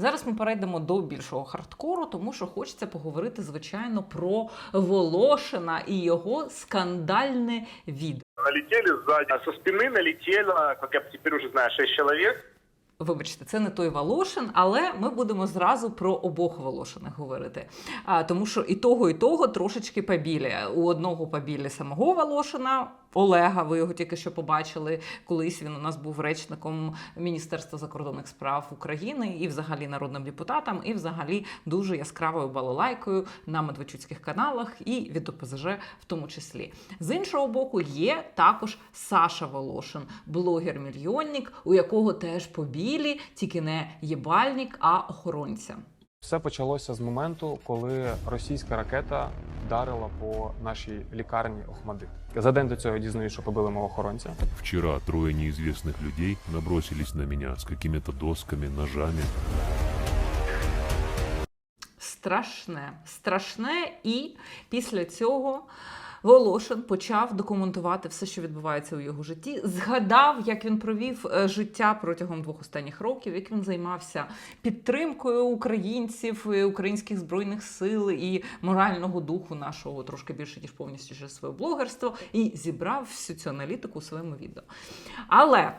Зараз ми перейдемо до більшого хардкору, тому що хочеться поговорити, звичайно, про Волошина і його скандальне відео. Налетели сзади. Со спины налетело, как я теперь уже знаю, 6 человек. Вибачте, це не той Волошин, але ми будемо зразу про обох Волошиних говорити. А, тому що і того, і того трошечки побілі. У одного побілі самого Волошина, Олега, ви його тільки що побачили. Колись він у нас був речником Міністерства закордонних справ України і взагалі народним депутатом, і взагалі дуже яскравою балалайкою на медведчуцьких каналах і від ОПЗЖ в тому числі. З іншого боку, є також Саша Волошин, блогер-мільйонник, у якого теж побілі, тільки не єбальник, а охоронця. Все почалося з моменту, коли російська ракета вдарила по нашій лікарні Охмадит. За день до цього я дізнаюсь, що побили мого охоронця. Вчера трое неизвестных людей набросились на меня с какими-то досками, ножами. страшне, страшне, і після цього. Волошин почав документувати все, що відбувається у його житті. Згадав, як він провів е, життя протягом двох останніх років, як він займався підтримкою українців, українських збройних сил і морального духу нашого трошки більше ніж повністю через своє блогерство, і зібрав всю цю аналітику у своєму відео. Але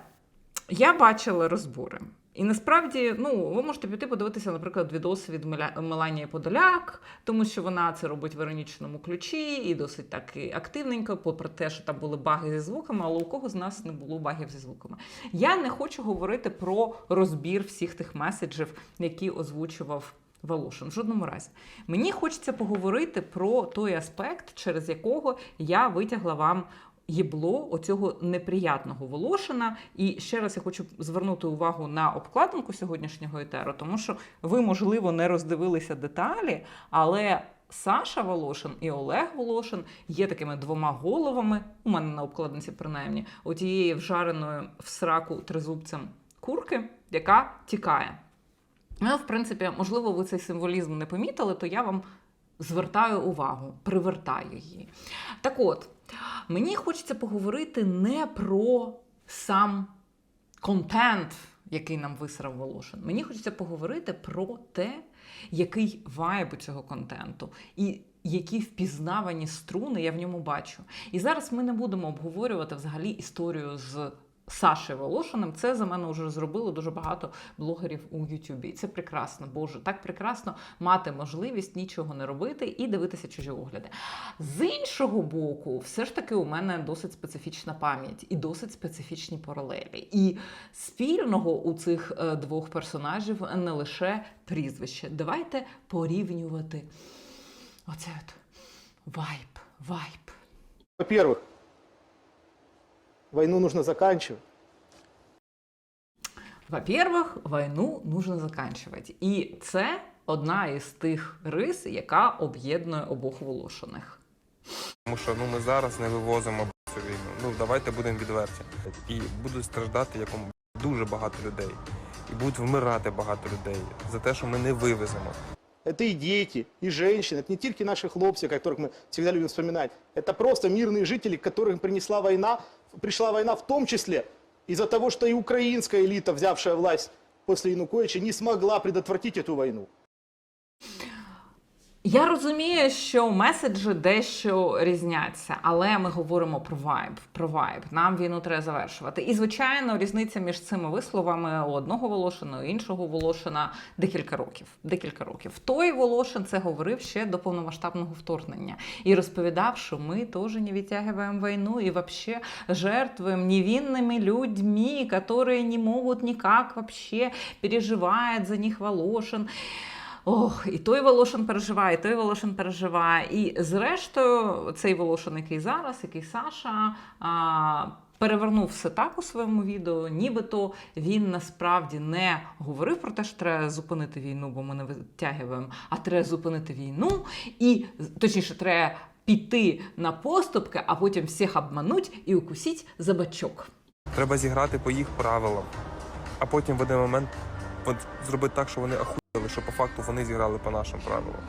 я бачила розбори. І насправді, ну, ви можете піти подивитися, наприклад, відоси від Меланії Подоляк, тому що вона це робить в іронічному ключі і досить так і активненько, попри те, що там були баги зі звуками, але у кого з нас не було багів зі звуками. Я не хочу говорити про розбір всіх тих меседжів, які озвучував. Волошин в жодному разі. Мені хочеться поговорити про той аспект, через якого я витягла вам єбло оцього неприятного Волошина. І ще раз я хочу звернути увагу на обкладинку сьогоднішнього етеру, тому що ви, можливо, не роздивилися деталі, але. Саша Волошин і Олег Волошин є такими двома головами, у мене на обкладинці принаймні, отієї вжареної в сраку тризубцем курки, яка тікає. Ну, в принципі, можливо, ви цей символізм не помітили, то я вам звертаю увагу, привертаю її. Так от, мені хочеться поговорити не про сам контент, який нам висрав Волошин. Мені хочеться поговорити про те, який вайб у цього контенту. І які впізнавані струни я в ньому бачу. І зараз ми не будемо обговорювати взагалі історію з Сашею Волошиним. Це за мене вже зробило дуже багато блогерів у Ютубі. І це прекрасно, Боже, так прекрасно мати можливість нічого не робити і дивитися чужі огляди. З іншого боку, все ж таки у мене досить специфічна пам'ять і досить специфічні паралелі. І спільного у цих е, двох персонажів не лише прізвище. Давайте порівнювати оце от вайб, вайб. Во-первых, войну нужно заканчивать. Во-первых, війну нужно заканчувати. І це одна із тих рис, яка об'єднує обох волошених. Тому що ну ми зараз не вивозимо цю війну. Ну давайте будемо відверті. І будуть страждати якому дуже багато людей. І будуть вмирати багато людей за те, що ми не вивеземо. Это и дети, и женщины, это не только наши хлопцы, которых мы всегда любим вспоминать. Это просто мирные жители, которым принесла война, пришла война в том числе из-за того, что и украинская элита, взявшая власть после Януковича, не смогла предотвратить эту войну. Я розумію, що меседжі дещо різняться, але ми говоримо про вайб. Про вайб. Нам війну треба завершувати. І звичайно, різниця між цими висловами у одного Волошина, у іншого Волошина декілька років. Декілька років. Той Волошин це говорив ще до повномасштабного вторгнення і розповідав, що ми теж не відтягуємо війну і вообще жертвуем невинными людьми, які не можуть ніяк вообще переживає за них Волошин. Ох, і той Волошин переживає, і той Волошин переживає. І зрештою, цей Волошин, який зараз, який Саша. А, Перевернув все так у своєму відео, нібито він насправді не говорив про те, що треба зупинити війну, бо ми не витягуємо, а треба зупинити війну, і точніше, треба піти на поступки, а потім всіх обмануть і укусіть за бачок. Треба зіграти по їх правилам, а потім в один момент зробити так, що вони ахуєли, що по факту вони зіграли по нашим правилам.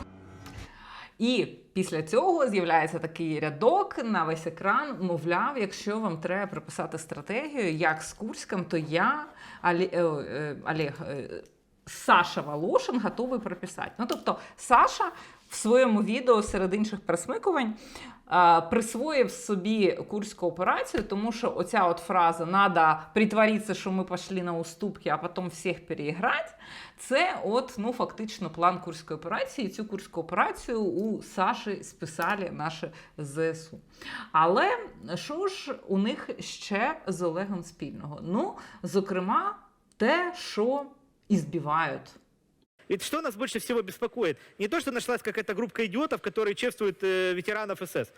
І після цього з'являється такий рядок на весь екран. Мовляв, якщо вам треба прописати стратегію, як з Курськом, то я е, е, Олег. е, Саша Волошин готовий прописати. Ну тобто, Саша в своєму відео серед інших пересмикувань е, присвоїв собі курську операцію, тому що оця от фраза «надо притворитися, що ми пішли на уступки, а потім всіх переіграти», це от ну фактично план курської операції. І Цю курську операцію у Саші списали наші ЗСУ. Але що ж у них ще з Олегом спільного? Ну, зокрема, те, що і збивають. Ведь что нас больше всего беспокоит? Не то, что нашлась какая-то группа идиотов, которые чествуют э, ветеранов СС,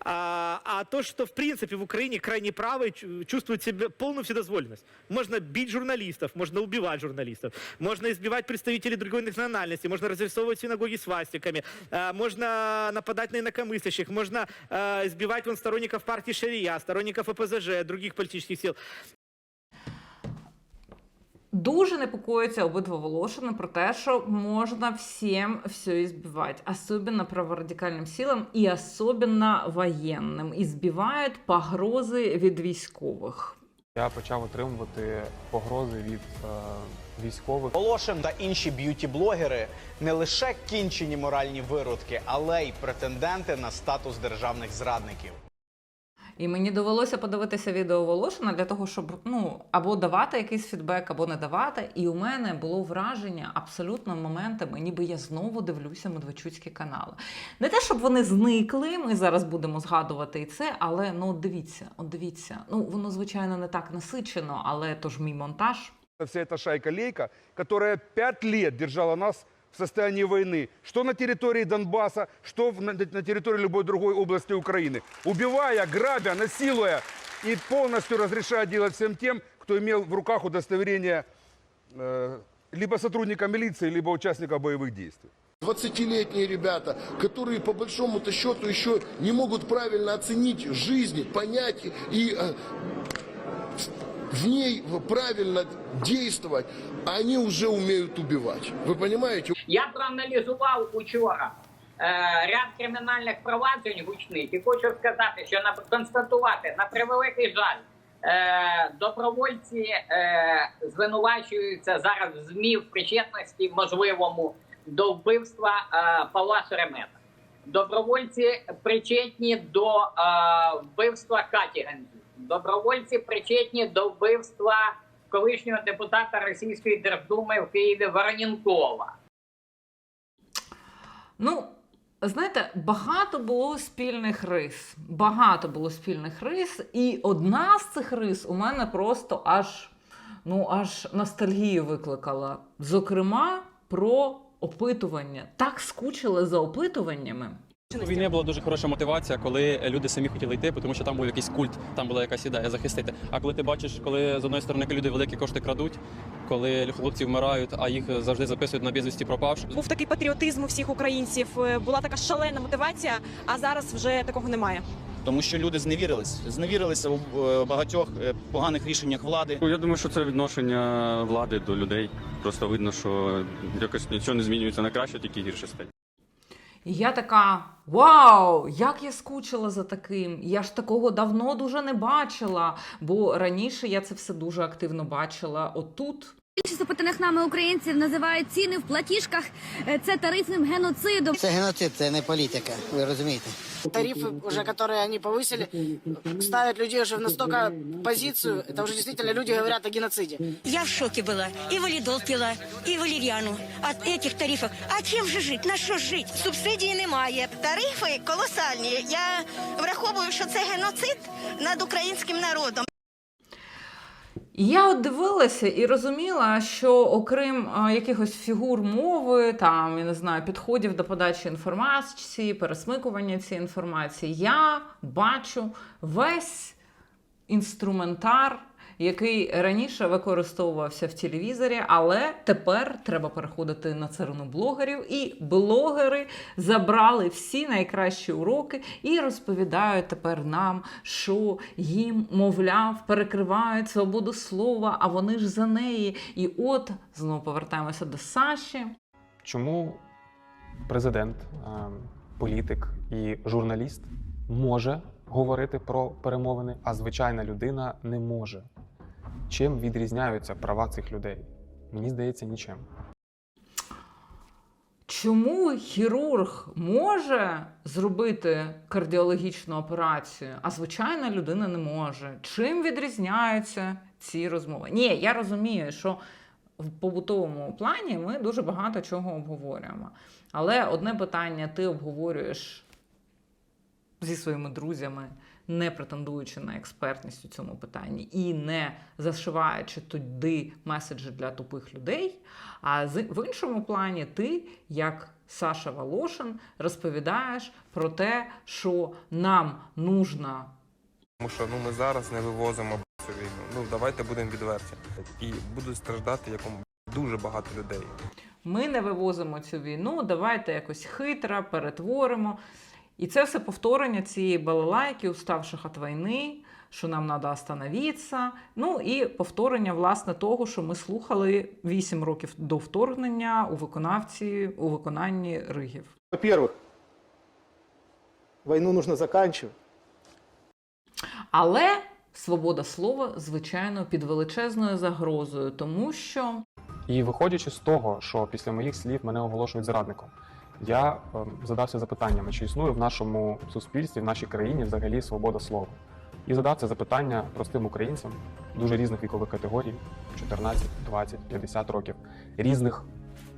а, а то, что в принципе в Украине крайне правые чу- чувствуют себе полную вседозволенность. Можно бить журналистов, можно убивать журналистов, можно избивать представителей другой национальности, можно разрисовывать синагоги свастиками, а, можно нападать на инакомыслящих, можно а, избивать вон сторонников партии Шария, сторонников ОПЗЖ, других политических сил. Дуже непокоїться обидва Волошини про те, що можна всім все избивать, особенно праворадикальним силам і особенно воєнним. І збивають погрози від військових. Я почав отримувати погрози від е, військових. Волошин та інші б'юті-блогери не лише кінчені моральні виродки, але й претенденти на статус державних зрадників. І мені довелося подивитися відео Волошина для того, щоб ну або давати якийсь фідбек, або не давати. І у мене було враження абсолютно моментами, ніби я знову дивлюся медведчуцькі канали. Не те, щоб вони зникли. Ми зараз будемо згадувати і це, але ну дивіться, от дивіться. Ну воно звичайно не так насичено, але то ж мій монтаж. вся эта шайка-лейка, которая пять лет держала нас в состоянии войны, что на территории Донбасса, что на территории любой другой области Украины, убивая, грабя, насилуя и полностью разрешая делать всем тем, кто имел в руках удостоверение э, либо сотрудника милиции, либо участника боевых действий. 20-летние ребята, которые по большому-то счету еще не могут правильно оценить жизнь, понять и э, в ней правильно действовать, они уже умеют убивать. Вы понимаете? Я проаналізував учора е, ряд кримінальних проваджень гучних і хочу сказати, що на констатувати на превеликий жаль. Е, добровольці е, звинувачуються зараз в ЗМІ в причетності можливому до вбивства е, Павла Шеремета. Добровольці причетні до вбивства Каті Гандзюк. Добровольці причетні до вбивства колишнього депутата Російської Держдуми в Києві Вороненкова. Ну, знаєте, багато було спільних рис. Багато було спільних рис, і одна з цих рис у мене просто аж, ну, аж ностальгію викликала. Зокрема, про опитування. Так скучили за опитуваннями. У війни була дуже хороша мотивація, коли люди самі хотіли йти, тому що там був якийсь культ, там була якась ідея захистити. А коли ти бачиш, коли з одної сторони люди великі кошти крадуть, коли хлопці вмирають, а їх завжди записують на безвісті пропавши. Був такий патріотизм у всіх українців, е, була така шалена мотивація, а зараз вже такого немає. Тому що люди зневірились, зневірилися у е, багатьох е, поганих рішеннях влади. Ну, Я думаю, що це відношення влади до людей. Просто видно, що якось нічого не змінюється на краще, тільки гірше стає. І я така: Вау! Як я скучила за таким! Я ж такого давно дуже не бачила, бо раніше я це все дуже активно бачила. Отут Більшість опитаних нами українців називають ціни в платіжках е, це тарифним геноцидом. Це геноцид, це не політика. Ви розумієте? Тарифы, уже которые они повысили, ставят людей уже в настолько позицию, это уже действительно люди говорят о геноциде. Я в шокі була. І валідол пила, і валеріану. От цих тарифів. А чим же жити? На що жити? Субсидії немає. Тарифи колосальні. Я враховую, що це геноцид над українським народом. Я от дивилася і розуміла, що окрім якихось фігур мови, там я не знаю, підходів до подачі інформації, пересмикування цієї інформації, я бачу весь інструментар, який раніше використовувався в телевізорі, але тепер треба переходити на царину блогерів, і блогери забрали всі найкращі уроки і розповідають тепер нам, що їм, мовляв, перекривають свободу слова, а вони ж за неї. І от знову повертаємося до Саші. Чому президент, е, політик і журналіст може говорити про перемовини, а звичайна людина не може? Чим відрізняються права цих людей? Мені здається, нічим. Чому хірург може зробити кардіологічну операцію, а звичайна людина не може? Чим відрізняються ці розмови? Ні, я розумію, що в побутовому плані ми дуже багато чого обговорюємо. Але одне питання ти обговорюєш зі своїми друзями, не претендуючи на експертність у цьому питанні і не зашиваючи туди меседжі для тупих людей. А в іншому плані ти, як Саша Волошин, розповідаєш про те, що нам нужно Тому що ну, ми зараз не вивозимо цю війну. Ну давайте будемо відверті. І будуть страждати якому дуже багато людей. Ми не вивозимо цю війну, давайте якось хитро перетворимо. І це все повторення цієї балалайки, уставших від війни, що нам треба остановитися. Ну і повторення власне того, що ми слухали 8 років до вторгнення у виконавці у виконанні Ригів. Во-первых, войну нужно заканчивать. Але свобода слова, звичайно, під величезною загрозою, тому що І виходячи з того, що після моїх слів мене оголошують зрадником, я ем, задався запитаннями, чи існує в нашому суспільстві, в нашій країні взагалі свобода слова. І задав це запитання простим українцям дуже різних вікових категорій 14, 20, 50 років, різних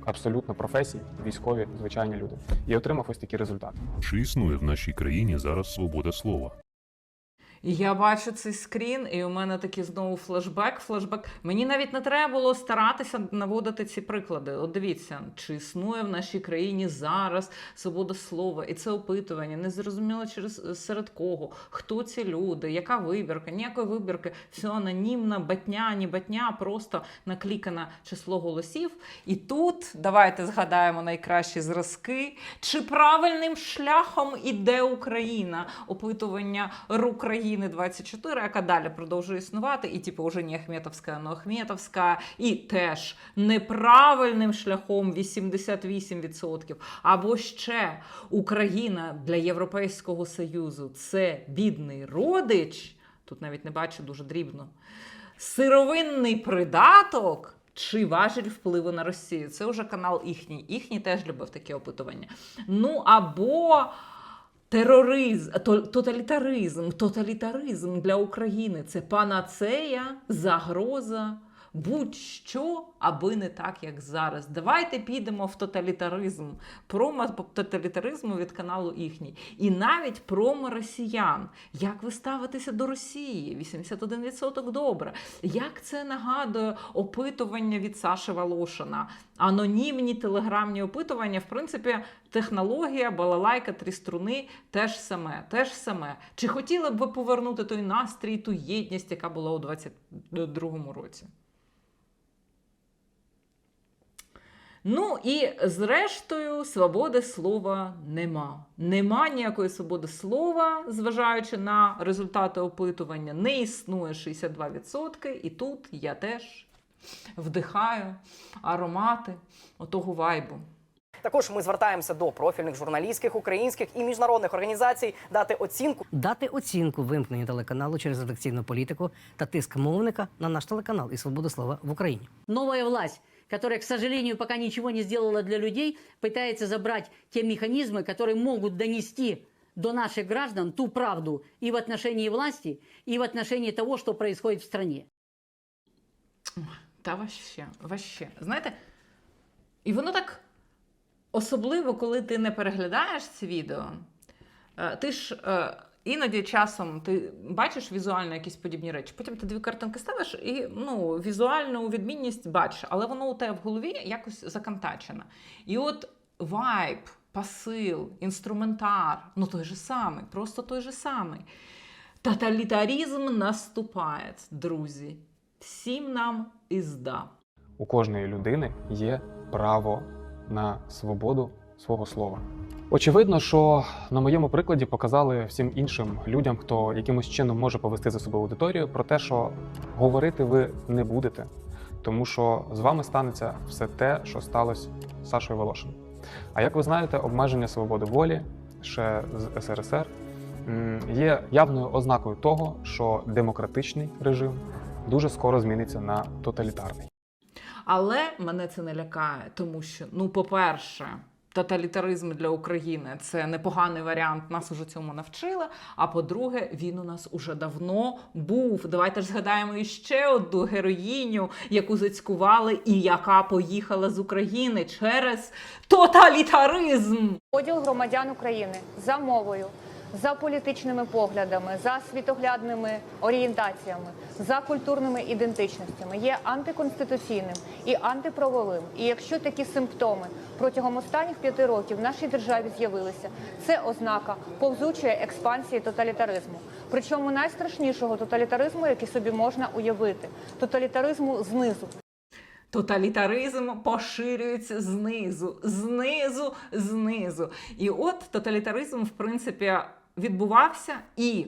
абсолютно професій, військові, звичайні люди. І отримав ось такі результати. Чи існує в нашій країні зараз свобода слова? Я бачу цей скрін, і у мене такий знову флешбек, флешбек. Мені навіть не треба було старатися наводити ці приклади. От дивіться, чи існує в нашій країні зараз свобода слова, і це опитування, не зрозуміло через серед кого, хто ці люди, яка вибірка, ніякої вибірки, все анонімно, батня, ні батня, просто наклікане число голосів. І тут давайте згадаємо найкращі зразки. Чи правильним шляхом іде Україна? Опитування Рукраїни 24, яка далі продовжує існувати, і типу вже не Ахметовська, но Ахметовська, і теж неправильним шляхом 88%. Або ще Україна для Європейського Союзу це бідний родич. Тут навіть не бачу дуже дрібно. Сировинний придаток. Чи важіль впливу на Росію? Це вже канал їхній. Їхній теж любив такі опитування. Ну або тероризм, то- тоталітаризм, тоталітаризм для України. Це панацея, загроза, будь-що, аби не так, як зараз. Давайте підемо в тоталітаризм. Промо тоталітаризму від каналу їхній. І навіть промо росіян. Як ви ставитеся до Росії? 81% добре. Як це нагадує опитування від Саши Волошина? Анонімні телеграмні опитування, в принципі, технологія, балалайка, три струни теж саме, теж саме. Чи хотіли б ви повернути той настрій, ту єдність, яка була у 22-му році? Ну і зрештою, свободи слова нема. Нема ніякої свободи слова, зважаючи на результати опитування, не існує 62%. І тут я теж вдихаю аромати отого вайбу. Також ми звертаємося до профільних журналістських, українських і міжнародних організацій дати оцінку. Дати оцінку вимкненню телеканалу через редакційну політику та тиск мовника на наш телеканал і свободу слова в Україні. Новая власть, которая, к сожалению, пока ничего не сделала для людей, пытается забрать те механизмы, которые могут донести до наших граждан ту правду и в отношении власти, и в отношении того, что происходит в стране. Та ваще, ваще. Знаєте, і воно так особливо, коли ти не переглядаєш ці відео. Е, Ти ж е, іноді часом ти бачиш візуально якісь подібні речі, потім ти дві картинки ставиш і ну, візуальну відмінність бачиш, але воно у тебе в голові якось законтачено. І от вайб, посил, інструментар, ну той же самий, просто той же самий. Тоталітарізм наступає, друзі. Всім нам ізда. У кожної людини є право на свободу свого слова. Очевидно, що на моєму прикладі показали всім іншим людям, хто якимось чином може повести за собою аудиторію, про те, що говорити ви не будете, тому що з вами станеться все те, що сталося з Сашою Волошиним. А як ви знаєте, обмеження свободи волі ще з СРСР є явною ознакою того, що демократичний режим дуже скоро зміниться на тоталітарний. Але мене це не лякає, тому що, ну, по-перше, тоталітаризм для України це непоганий варіант, нас уже цьому навчили. А по-друге, він у нас уже давно був. Давайте ж згадаємо іще одну героїню, яку зацькували і яка поїхала з України через тоталітаризм. Поділ громадян України за мовою, за політичними поглядами, за світоглядними орієнтаціями, за культурними ідентичностями є антиконституційним і антиправовим. І якщо такі симптоми протягом останніх п'яти років в нашій державі з'явилися, це ознака повзучої експансії тоталітаризму. Причому найстрашнішого тоталітаризму, який собі можна уявити, тоталітаризму знизу. Тоталітаризм поширюється знизу, знизу, знизу. І от тоталітаризм, в принципі, відбувався. І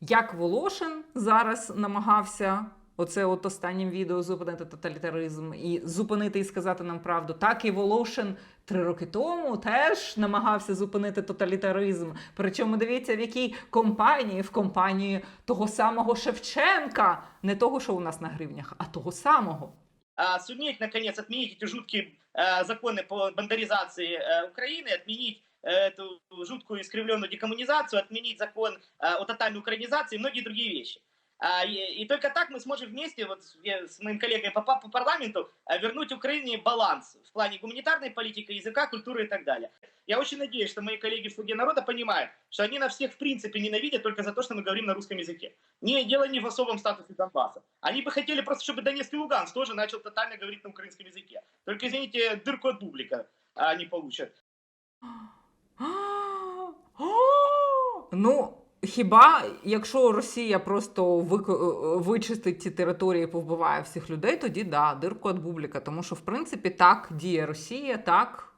як Волошин зараз намагався. Оце от останнім відео зупинити тоталітаризм і зупинити і сказати нам правду. Так і Волошин три роки тому теж намагався зупинити тоталітаризм. Причому дивіться, в якій компанії, в компанії того самого Шевченка, не того, що у нас на гривнях, а того самого. а, суметь, наконец, отменить эти жуткие э, законы по бандеризации э, Украины, отменить э, эту жуткую искривленную декоммунизацию, отменить закон э, о тотальной украинизации и многие другие вещи. А, и, только так мы сможем вместе вот, с- моим коллегой по, по парламенту э, вернуть Украине баланс в плане гуманитарной политики, языка, культуры и так далее. Я очень надеюсь, что мои коллеги в «Слуге народа» понимают, что они нас всех в принципе ненавидят только за то, что мы говорим на русском языке. Не, дело не в особом статусе Донбасса. Они бы хотели просто, чтобы Донецк и Луганск тоже начал тотально говорить на украинском языке. Только, извините, дырку от бублика они получат. Ну, хіба якщо Росія просто вичистить ті території, і повбиває всіх людей, тоді да, дирку від бубліка. Тому що, в принципі, так діє Росія, так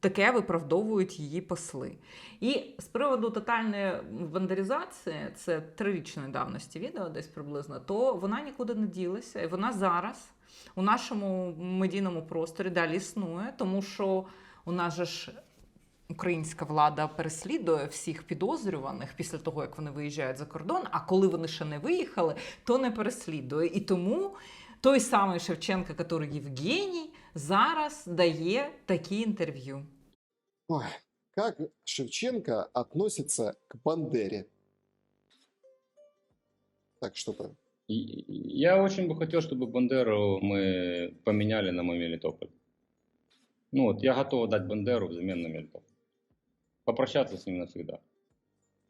таке виправдовують її посли. І з приводу тотальної вандалізації, це трирічної давності відео, десь приблизно, то вона нікуди не ділася, і вона зараз у нашому медійному просторі далі існує, тому що у нас же ж українська влада переслідує всіх підозрюваних після того, як вони виїжджають за кордон. А коли вони ще не виїхали, то не переслідує. І тому той самий Шевченко, який Євгеній, зараз дає такі інтерв'ю. Ой, как Шевченко относится к Бандере? Так что-то. И- Я очень бы хотел, чтобы Бандеру мы поменяли на мой Мелитополь. Ну вот, я готов дать Бандеру взамен на Мелитополь. Попрощаться с ним навсегда.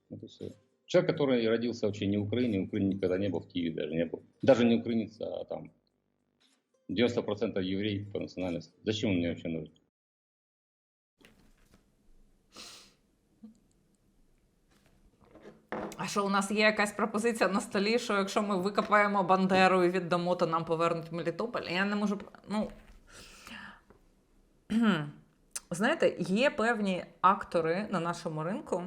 Вот и все. Человек, который родился вообще не в Украине, в Украине никогда не был, в Киеве даже не был. Даже не украинец, а там 90% еврей по национальности. Зачем он мне вообще нужен? А що у нас є якась пропозиція на столі, що якщо ми викопаємо Бандеру і віддамо, то нам повернуть Мелітополь? Я не можу. Ну. Знаєте, є певні актори на нашому ринку.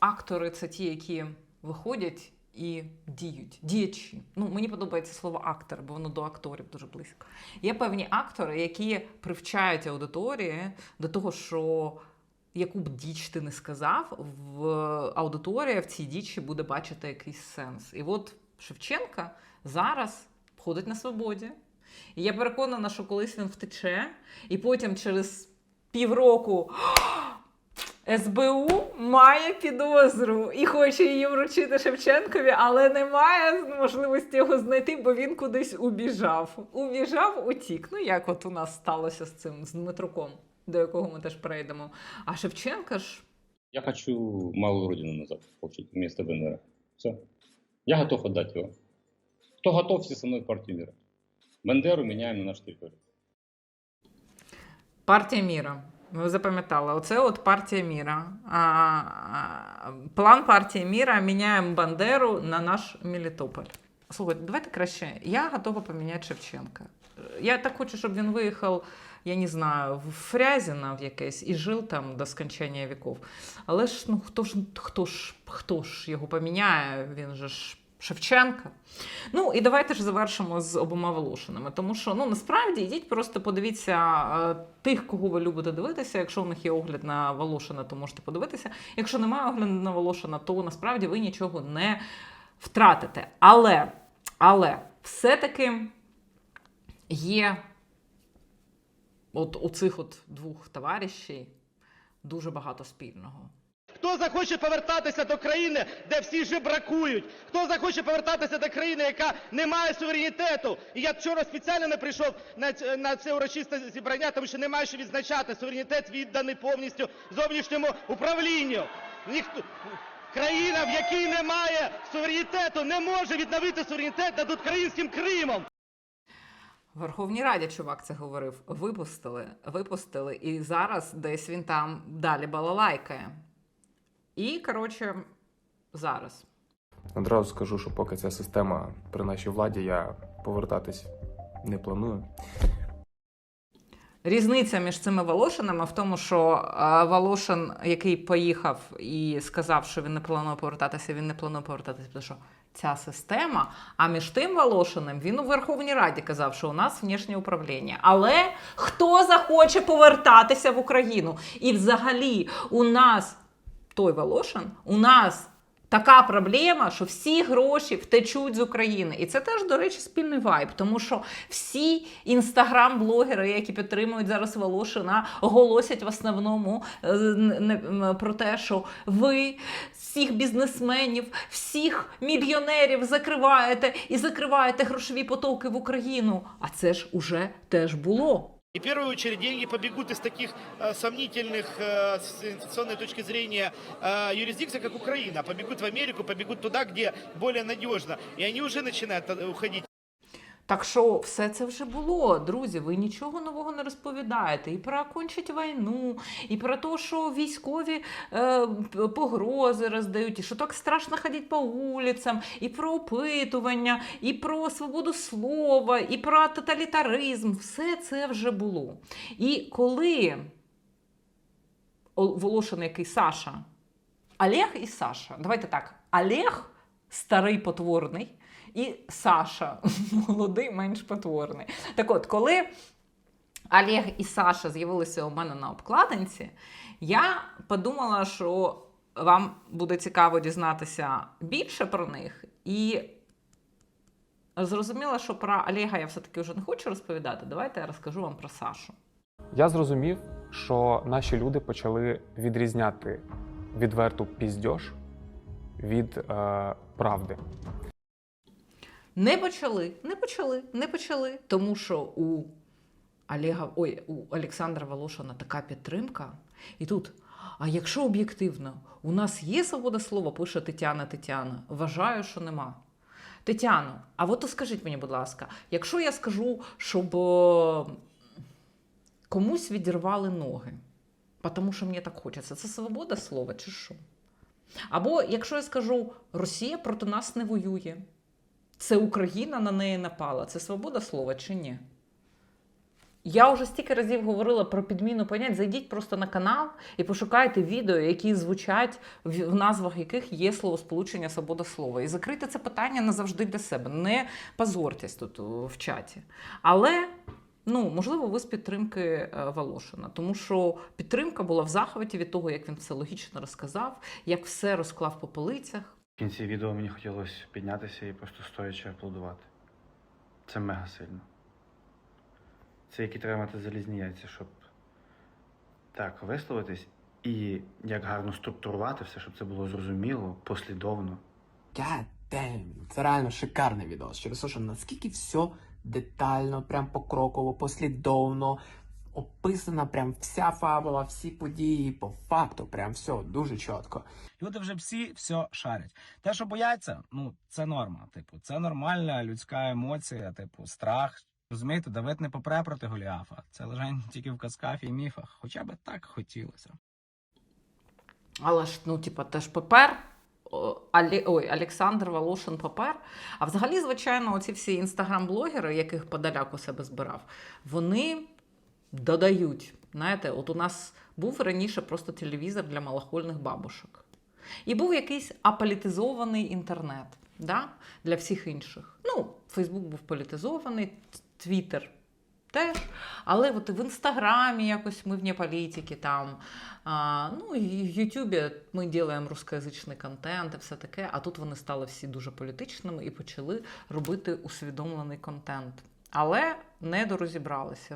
Актори це ті, які виходять і діють, діячі. Ну, мені подобається слово актор, бо воно до акторів дуже близько. Є певні актори, які привчають аудиторії до того, що яку б діч ти не сказав, в аудиторія в цій дічі буде бачити якийсь сенс. І от Шевченка зараз ходить на свободі. І я переконана, що колись він втече, і потім через півроку СБУ має підозру і хоче її вручити Шевченкові, але не має можливості його знайти, бо він кудись убіжав. Убіжав, утік. Ну, як от у нас сталося з цим, з Дмитруком, до якого ми теж перейдемо. А Шевченка ж Я хочу малую родину назад получить вместо Бендера. Все. Я готов отдать его. Кто готов, все со мной в партию. Бендеру меняем на нашу территорию. Партія міра. Ви запам'ятали, оце от партія міра. А, а, план партії міра міняємо Бандеру на наш Мелітополь. Слухайте, давайте краще. Я готова поміняти Шевченка. Я так хочу, щоб він виїхав, я не знаю, в Фрязіна в якесь і жив там до скончання віков. Але ж ну хто ж хто ж хто ж його поміняє? Він же ж Шевченка. Ну і давайте ж завершимо з обома Волошинами. Тому що ну насправді йдіть, просто подивіться е, тих, кого ви любите дивитися. Якщо в них є огляд на Волошина, то можете подивитися. Якщо немає огляду на Волошина, то насправді ви нічого не втратите. Але, але все-таки є от у цих от двох товаришів дуже багато спільного. Хто захоче повертатися до країни, де всі жебракують? Хто захоче повертатися до країни, яка не має суверенітету? І я вчора спеціально не прийшов на, це урочисте зібрання, тому що немає що відзначати. Суверенітет відданий повністю зовнішньому управлінню. Ніхто країна, в якій немає суверенітету, не може відновити суверенітет над українським Кримом. Верховній Раді чувак це говорив. Випустили, випустили, і зараз десь він там далі балалайкає. І, коротше, зараз. Одразу скажу, що поки ця система при нашій владі, я повертатись не планую. Різниця між цими Волошинами в тому, що Волошин, який поїхав і сказав, що він не планує повертатися, він не планує повертатися, тому що ця система. А між тим Волошиним він у Верховній Раді казав, що у нас внішнє управління. Але хто захоче повертатися в Україну? І взагалі у нас той Волошин, у нас така проблема, що всі гроші втечуть з України. І це теж, до речі, спільний вайб, тому що всі інстаграм-блогери, які підтримують зараз Волошина, оголосять в основному е, про те, що ви всіх бізнесменів, всіх мільйонерів закриваєте і закриваєте грошові потоки в Україну. А це ж уже теж було. И в первую очередь деньги побегут из таких э, сомнительных э, с инвестиционной точки зрения э, юрисдикций, как Украина. Побегут в Америку, побегут туда, где более надежно. И они уже начинают э, уходить. Так що все це вже було, друзі. Ви нічого нового не розповідаєте. І про окончить війну, і про те, що військові е, погрози роздають, і що так страшно ходити по вулицям, і про опитування, і про свободу слова, і про тоталітаризм. Все це вже було. І коли Волошин, який Саша, Олег і Саша. Давайте так. Олег старий потворний, і Саша молодий, менш потворний. Так от, коли Олег і Саша з'явилися у мене на обкладинці, я подумала, що вам буде цікаво дізнатися більше про них. І зрозуміла, що про Олега я все-таки вже не хочу розповідати. Давайте я розкажу вам про Сашу. Я зрозумів, що наші люди почали відрізняти відверту піздьош від е, правди. Не почали, не почали, не почали. Тому що у Олега, ой, у Олександра Волошина така підтримка. І тут, а якщо об'єктивно, у нас є свобода слова, пише Тетяна Тетяна. Вважаю, що нема. Тетяно, а от то скажіть мені, будь ласка, якщо я скажу, щоб е, комусь відірвали ноги, тому що мені так хочеться, це свобода слова чи що? Або якщо я скажу, Росія проти нас не воює, це Україна на неї напала. Це свобода слова чи ні? Я вже стільки разів говорила про підміну понять. Зайдіть просто на канал і пошукайте відео, які звучать, в назвах яких є словосполучення свобода слова. І закрийте це питання назавжди для себе. Не позортесь тут в чаті. Але. Ну, можливо, ви з підтримки е, Волошина, тому що підтримка була в захваті від того, як він все логічно розказав, як все розклав по полицях. В кінці відео мені хотілося піднятися і просто стоячи аплодувати. Це мега сильно. Це які треба мати залізні яйця, щоб так висловитись і як гарно структурувати все, щоб це було зрозуміло, послідовно. God це реально шикарний відос. Через те, що наскільки все детально, прям покроково, послідовно, описана прям вся фабула, всі події, по факту, прям все дуже чітко. Люди вже всі все шарять. Те, що бояться, ну це норма. Типу, це нормальна людська емоція, типу, страх. Розумієте, Давид не попре проти Голіафа. Це лише тільки в казках і міфах. Хоча би так хотілося. Але ж, ну, типа, теж папер. Алі, ой, Олександр Волошин папер. А взагалі, звичайно, оці всі інстаграм-блогери, яких подаляк у себе збирав, вони додають. Знаєте, от у нас був раніше просто телевізор для малохольних бабушок. І був якийсь аполітизований інтернет да? для всіх інших. Ну, Фейсбук був політизований, Твіттер теж. Але от в інстаграмі якось ми вне політики там. А, ну і в Ютубі ми робимо рускоязичний контент і все таке. А тут вони стали всі дуже політичними і почали робити усвідомлений контент. Але недорозібралися.